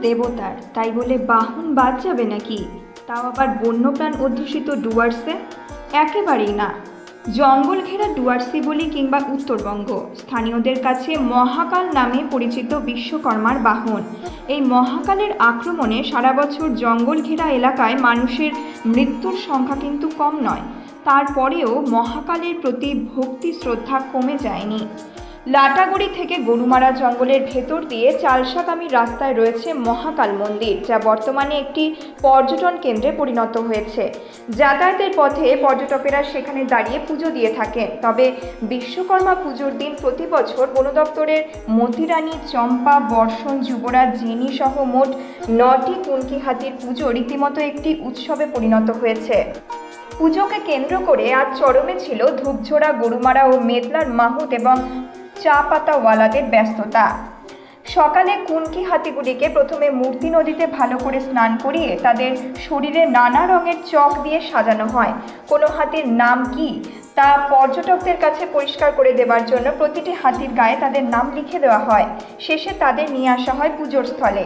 দেবতার। তাই বলে বাহন বাদ যাবে নাকি? তাও আবার বন্যপ্রাণ অধ্যুষিত ডুয়ার্সে? একেবারেই না। জঙ্গল ঘেরা ডুয়ার্সি বলি কিংবা উত্তরবঙ্গ, স্থানীয়দের কাছে মহাকাল নামে পরিচিত বিশ্বকর্মার বাহন। এই মহাকালের আক্রমণে সারা বছর জঙ্গল ঘেরা এলাকায় মানুষের মৃত্যুর সংখ্যা কিন্তু কম নয়। তারপরেও মহাকালের প্রতি ভক্তি শ্রদ্ধা কমে যায়নি। লাটাগুড়ি থেকে গরুমারা জঙ্গলের ভেতর দিয়ে চালসাগামী রাস্তায় রয়েছে মহাকাল মন্দির, যা বর্তমানে একটি পর্যটন কেন্দ্রে পরিণত হয়েছে। যাতায়াতের পথে পর্যটকেরা সেখানে দাঁড়িয়ে পুজো দিয়ে থাকেন। তবে বিশ্বকর্মা পুজোর দিন প্রতি বছর বন দপ্তরের মতিরানী, চম্পা, বর্ষণ, যুবরাজ, জিনি সহ মোট নটি কুনকি হাতির পুজো রীতিমতো একটি উৎসবে পরিণত হয়েছে। পুজোকে কেন্দ্র করে আজ চরমে ছিল ধূপঝোড়া গরুমারা ও মেদলার মাহুত এবং চা পাতাওয়ালাদের ব্যস্ততা। সকালে কুনকি হাতিগুলিকে প্রথমে মূর্তি নদীতে ভালো করে স্নান করিয়ে তাদের শরীরে নানা রঙের চক দিয়ে সাজানো হয়। কোনো হাতির নাম কি? তা পর্যটকদের কাছে পরিষ্কার করে দেওয়ার জন্য প্রতিটি হাতির গায়ে তাদের নাম লিখে দেওয়া হয়। শেষে তাদের নিয়ে আসা হয় পুজোর স্থলে।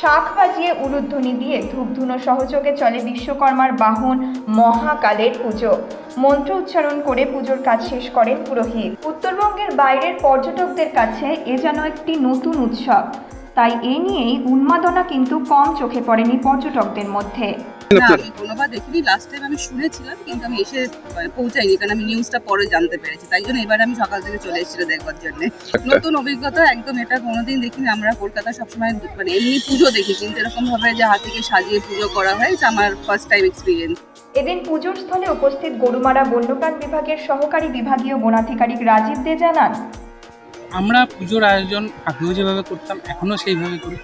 শাঁখ বাজিয়ে উলুধ্বনি দিয়ে ধূপধুনো সহযোগে চলে বিশ্বকর্মার বাহন মহাকালের পুজো। মন্ত্র উচ্চারণ করে পুজোর কাজ শেষ করেন পুরোহিত। উত্তরবঙ্গের বাইরের পর্যটকদের কাছে এ যেন একটি নতুন উৎসব। তাই এ নিয়েই উন্মাদনা কিন্তু কম চোখে পড়েনি পর্যটকদের মধ্যে। কোনোবার দেখিনি। লাস্ট টাইম আমি শুনেছিলাম কিন্তু আমি এসে পৌঁছাইনি কারণ আমি নিউজটা পরে জানতে পেরেছি। তাই জন্য এবার আমি সকাল থেকে চলে এসেছিল দেখবার জন্য। নতুন অভিজ্ঞতা একদম এটা কোনোদিন দেখিনি। আমরা কলকাতা সবসময় মানে এমনি পুজো দেখি কিন্তু এরকম ভাবে যে হাতিকে সাজিয়ে পুজো করা হয় এটা আমার ফার্স্ট টাইম এক্সপিরিয়েন্স এদিন পুজোর স্থলে উপস্থিত গরুমারা বন্যপ্রাণ বিভাগের সহকারী বিভাগীয় বনাধিকারিক রাজীব দে জানান আমরা পুজোর আয়োজন আগেও যেভাবে করতাম এখনও সেইভাবে করি।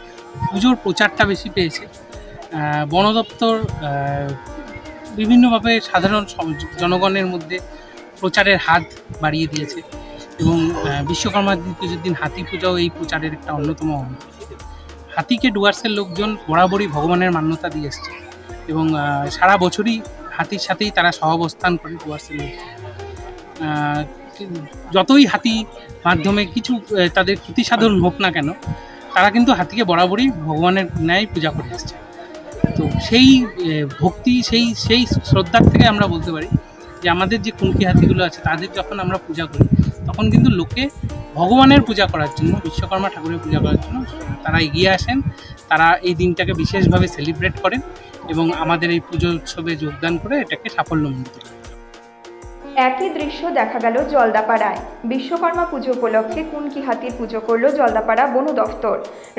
পুজোর প্রচারটা বেশি পেয়েছে। বন দপ্তর বিভিন্নভাবে সাধারণ জনগণের মধ্যে প্রচারের হাত বাড়িয়ে দিয়েছে এবং বিশ্বকর্মা পুজোর দিন হাতি পূজাও এই প্রচারের একটা অন্যতম অঙ্গ হাতিকে ডুয়ার্সের লোকজন বরাবরই ভগবানের মান্যতা দিয়ে এসছে এবং সারা বছরই হাতির সাথেই তারা সহাবস্থান করে ডুয়ার্সের লোকজন। যতই হাতি মাধ্যমে কিছু তাদের ক্ষতি সাধন হোক না কেন, তারা কিন্তু হাতিকে বরাবরই ভগবানের ন্যায় পূজা করে এসছে। তো সেই ভক্তি, সেই সেই শ্রদ্ধার থেকে আমরা বলতে পারি যে আমাদের যে কুমকি হাতিগুলো আছে, তাদের যখন আমরা পূজা করি, তখন কিন্তু লোকে ভগবানের পূজা করার জন্য, বিশ্বকর্মা ঠাকুরের পূজা করার জন্য তারা এগিয়ে আসেন, তারা এই দিনটাকে বিশেষভাবে সেলিব্রেট করেন এবং আমাদের এই পুজো উৎসবে যোগদান করে এটাকে সাফল্যমণ্ডিত করেন। একই দৃশ্য দেখা গেল জলদাপাড়ায়। বিশ্বকর্মা পুজো উপলক্ষে কুনকি হাতির পুজো করল জলদাপাড়া বন দফতর।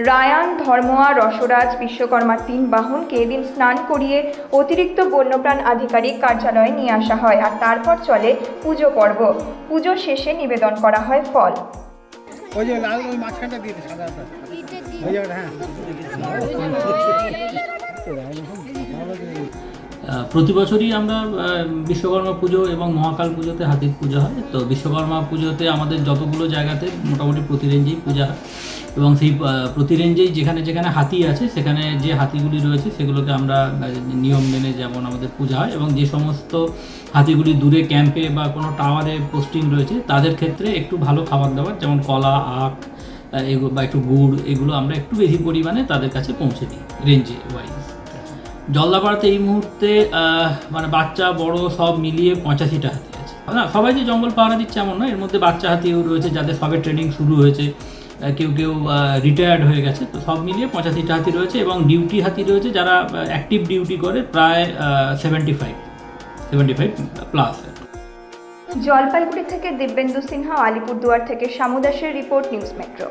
রায়ান, ধর্মোয়া, রসরাজ বিশ্বকর্মার তিন বাহনকে এদিন স্নান করিয়ে অতিরিক্ত বন্যপ্রাণ আধিকারিক কার্যালয়ে নিয়ে আসা হয় আর তারপর চলে পুজো পর্ব। পুজো শেষে নিবেদন করা হয় ফল। ওই যে লাল দিয়ে সাদা হ্যাঁ। প্রতি বছরই আমরা বিশ্বকর্মা পুজো এবং মহাকাল পুজোতে হাতির পুজো হয়। তো বিশ্বকর্মা পুজোতে আমাদের যতগুলো জায়গাতে মোটামুটি প্রতি রেঞ্জেই পূজা হয়। এবং সেই প্রতি রেঞ্জেই যেখানে যেখানে হাতি আছে, সেখানে যে হাতিগুলি রয়েছে, সেগুলোকে আমরা নিয়ম মেনে যেমন আমাদের পূজা হয়। এবং যে সমস্ত হাতিগুলি দূরে ক্যাম্পে বা কোনো টাওয়ারে পোস্টিং রয়েছে, তাদের ক্ষেত্রে একটু ভালো খাবার দাবার, যেমন কলা, আখ এগুলো বা একটু গুড়, এগুলো আমরা একটু বেশি পরিমাণে তাদের কাছে পৌঁছে দিই রেঞ্জে ওয়াইজ জলদাপাড়াতে এই মুহূর্তে মানে বাচ্চা, বড় সব মিলিয়ে পঁচাশিটা হাতি আছে। না, সবাই যে জঙ্গল পাহারা দিচ্ছে এমন নয়, এর মধ্যে বাচ্চা হাতিও রয়েছে যাদের সবে ট্রেনিং শুরু হয়েছে কেউ কেউ রিটায়ার্ড হয়ে গেছে, তো সব মিলিয়ে পঁচাশিটা হাতি রয়েছে এবং ডিউটি হাতি রয়েছে যারা অ্যাক্টিভ ডিউটি করে প্রায় seventy five seventy five plus Jalpaiguri থেকে দিব্যেন্দু সিনহা, আলিপুরদুয়ার থেকে শামুদাসের রিপোর্ট, নিউজ মেট্রো।